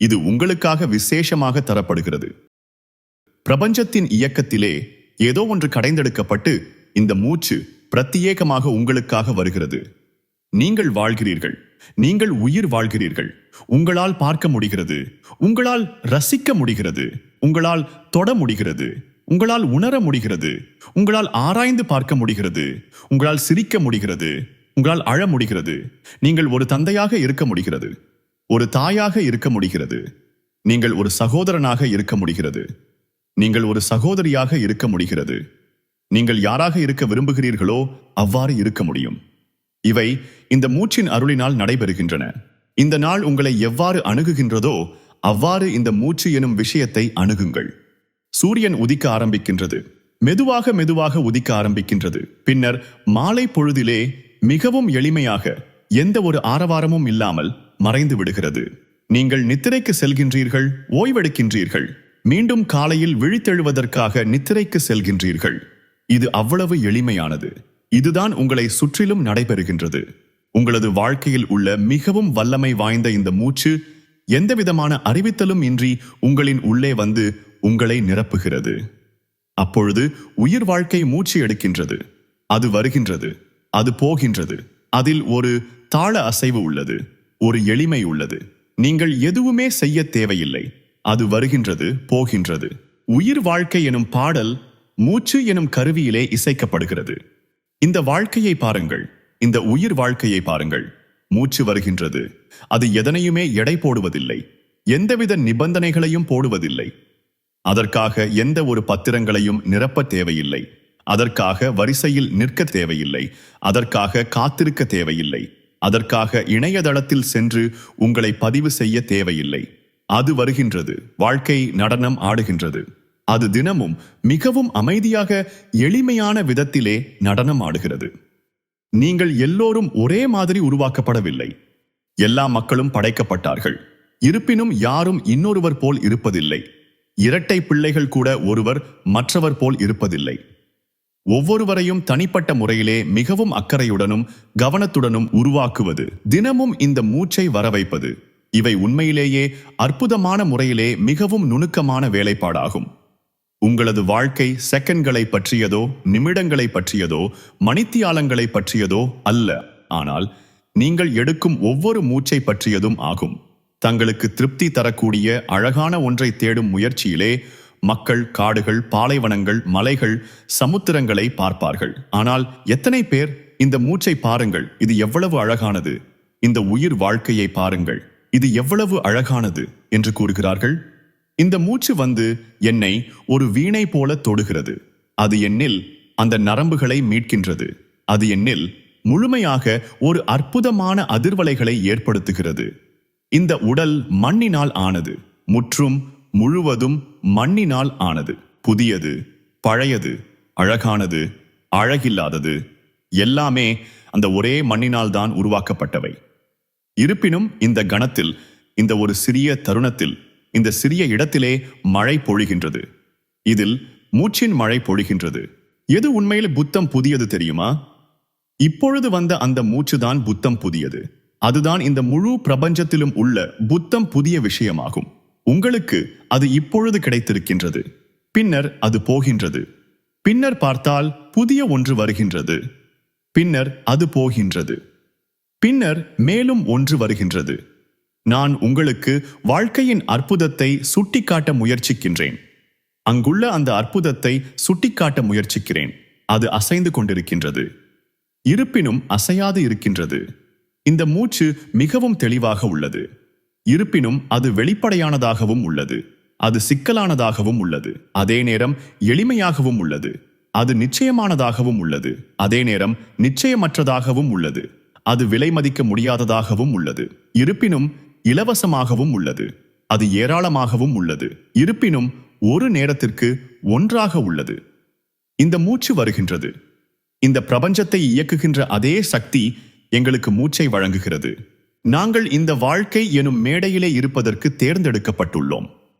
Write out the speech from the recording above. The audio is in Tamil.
இது உங்களுக்காக விசேஷமாக தரப்படுகிறது. பிரபஞ்சத்தின் இயக்கத்திலே ஏதோ ஒன்று கடைந்தெடுக்கப்பட்டு இந்த மூச்சு பிரத்யேகமாக உங்களுக்காக வருகிறது. நீங்கள் வாழ்கிறீர்கள். நீங்கள் உயிர் வாழ்கிறீர்கள். உங்களால் பார்க்க முடிகிறது. உங்களால் ரசிக்க முடிகிறது. உங்களால் தொட முடிகிறது. உங்களால் உணர முடிகிறது. உங்களால் ஆராய்ந்து பார்க்க முடிகிறது. உங்களால் சிரிக்க முடிகிறது. உங்களால் அழ முடிகிறது. நீங்கள் ஒரு தந்தையாக இருக்க முடிகிறது. ஒரு தாயாக இருக்க முடிகிறது. நீங்கள் ஒரு சகோதரனாக இருக்க முடிகிறது. நீங்கள் ஒரு சகோதரியாக இருக்க முடிகிறது. நீங்கள் யாராக இருக்க விரும்புகிறீர்களோ அவ்வாறு இருக்க முடியும். இவை இந்த மூச்சின் அருளினால் நடைபெறுகின்றன. இந்த நாள் உங்களை எவ்வாறு அணுகுகின்றதோ அவ்வாறு இந்த மூச்சு எனும் விஷயத்தை அணுகுங்கள். சூரியன் உதிக்க ஆரம்பிக்கின்றது. மெதுவாக மெதுவாக உதிக்க ஆரம்பிக்கின்றது. பின்னர் மாலை பொழுதிலே மிகவும் எளிமையாக எந்த ஒரு ஆரவாரமும் இல்லாமல் மறைந்து விடுகிறது. நீங்கள் நித்திரைக்கு செல்கின்றீர்கள் ஓய்வெடுக்கின்றீர்கள். மீண்டும் காலையில் விழித்தெழுவதற்காக நித்திரைக்கு செல்கின்றீர்கள். இது அவ்வளவு எளிமையானது. இதுதான் உங்களை சுற்றிலும் நடைபெறுகின்றது. உங்களது வாழ்க்கையில் உள்ள மிகவும் வல்லமை வாய்ந்த இந்த மூச்சு எந்தவிதமான அறிவித்தலும் இன்றி உங்களின் உள்ளே வந்து உங்களை நிரப்புகிறது. அப்பொழுது உயிர் வாழ்க்கை மூச்சு எடுக்கின்றது. அது வருகின்றது. அது போகின்றது. அதில் ஒரு தாள அசைவு உள்ளது. ஒரு எளிமை உள்ளது. நீங்கள் எதுவுமே செய்ய தேவையில்லை. அது வருகின்றது போகின்றது. உயிர் வாழ்க்கை எனும் பாடல் மூச்சு எனும் கருவியிலே இசைக்கப்படுகிறது. இந்த வாழ்க்கையை பாருங்கள். இந்த உயிர் வாழ்க்கையை பாருங்கள். மூச்சு வருகின்றது. அது எதனையுமே எடை போடுவதில்லை. எந்தவித நிபந்தனைகளையும் போடுவதில்லை. அதற்காக எந்த ஒரு பத்திரங்களையும் நிரப்ப தேவையில்லை. அதற்காக வரிசையில் நிற்க தேவையில்லை. அதற்காக காத்திருக்க தேவையில்லை. அதற்காக இணையதளத்தில் சென்று உங்களை பதிவு செய்ய தேவையில்லை. அது வருகின்றது. வாழ்க்கை நடனம் ஆடுகின்றது. அது தினமும் மிகவும் அமைதியாக எளிமையான விதத்திலே நடனம் ஆடுகிறது. நீங்கள் எல்லோரும் ஒரே மாதிரி உருவாக்கப்படவில்லை. எல்லா மக்களும் படைக்கப்பட்டார்கள். இருப்பினும் யாரும் இன்னொருவர் போல் இருப்பதில்லை. இரட்டை பிள்ளைகள் கூட ஒருவர் மற்றவர் போல் இருப்பதில்லை. ஒவ்வொருவரையும் தனிப்பட்ட முறையிலே மிகவும் அக்கறையுடனும் கவனத்துடனும் உருவாக்குவது தினமும் இந்த மூச்சை வரவைப்பது. இவை உண்மையிலேயே அற்புதமான முறையிலே மிகவும் நுணுக்கமான வேலைப்பாடாகும். உங்களது வாழ்க்கை செகண்ட்களை பற்றியதோ நிமிடங்களை பற்றியதோ மணித்தியாலங்களை பற்றியதோ அல்ல. ஆனால் நீங்கள் எடுக்கும் ஒவ்வொரு மூச்சை பற்றியதும் ஆகும். தங்களுக்கு திருப்தி தரக்கூடிய அழகான ஒன்றை தேடும் முயற்சியிலே மக்கள் காடுகள் பாலைவனங்கள் மலைகள் சமுத்திரங்களை பார்ப்பார்கள். ஆனால் எத்தனை பேர் இந்த மூச்சை பாருங்கள். இது எவ்வளவு அழகானது. இந்த உயிர் வாழ்க்கையை பாருங்கள். இது எவ்வளவு அழகானது என்று கூறுகிறார்கள். இந்த மூச்சு வந்து என்னை ஒரு வீணை போல தொடுகிறது. அது என்னில் அந்த நரம்புகளை மீட்கின்றது. அது என்னில் முழுமையாக ஒரு அற்புதமான அதிர்வலைகளை ஏற்படுத்துகிறது. இந்த உடல் மண்ணினால் ஆனது. முற்றும் முழுவதும் மண்ணினால் ஆனது. புதியது பழையது அழகானது அழகில்லாதது. எல்லாமே அந்த ஒரே மண்ணினால் தான் உருவாக்கப்பட்டவை. இருப்பினும் இந்த கணத்தில் இந்த ஒரு சிறிய தருணத்தில் இந்த சிறிய இடத்திலே மழை பொழிகின்றது. இதில் மூச்சின் மழை பொழிகின்றது. எது உண்மையில் புத்தம் புதியது தெரியுமா? இப்பொழுது வந்த அந்த மூச்சுதான் புத்தம் புதியது. அதுதான் இந்த முழு பிரபஞ்சத்திலும் உள்ள புத்தம் புதிய விஷயமாகும். உங்களுக்கு அது இப்பொழுது கிடைத்திருக்கின்றது. பின்னர் அது போகின்றது. பின்னர் பார்த்தால் புதிய ஒன்று வருகின்றது. பின்னர் அது போகின்றது. பின்னர் மேலும் ஒன்று வருகின்றது. நான் உங்களுக்கு வாழ்க்கையின் அற்புதத்தை சுட்டிக்காட்ட முயற்சிக்கின்றேன். அங்குள்ள அந்த அற்புதத்தை சுட்டிக்காட்ட முயற்சிக்கிறேன். அது அசைந்து கொண்டிருக்கின்றது. இருப்பினும் அசையாது இருக்கின்றது. இந்த மூச்சு மிகவும் தெளிவாக உள்ளது. இருப்பினும் அது வெளிப்படையானதாகவும் உள்ளது. அது சிக்கலானதாகவும் உள்ளது. அதே நேரம் எளிமையாகவும் உள்ளது. அது நிச்சயமானதாகவும் உள்ளது. அதே நேரம் நிச்சயமற்றதாகவும் உள்ளது. அது விலை மதிக்க முடியாததாகவும் உள்ளது. இருப்பினும் இலவசமாகவும் உள்ளது. அது ஏராளமாகவும் உள்ளது. இருப்பினும் ஒரு நேரத்திற்கு ஒன்றாக உள்ளது. இந்த மூச்சு வருகின்றது. இந்த பிரபஞ்சத்தை இயக்குகின்ற அதே சக்தி எங்களுக்கு மூச்சை வழங்குகிறது. நாங்கள் இந்த வாழ்க்கை எனும் மேடையிலே இருப்பதற்கு தேர்ந்தெடுக்கப்பட்டுள்ளோம்.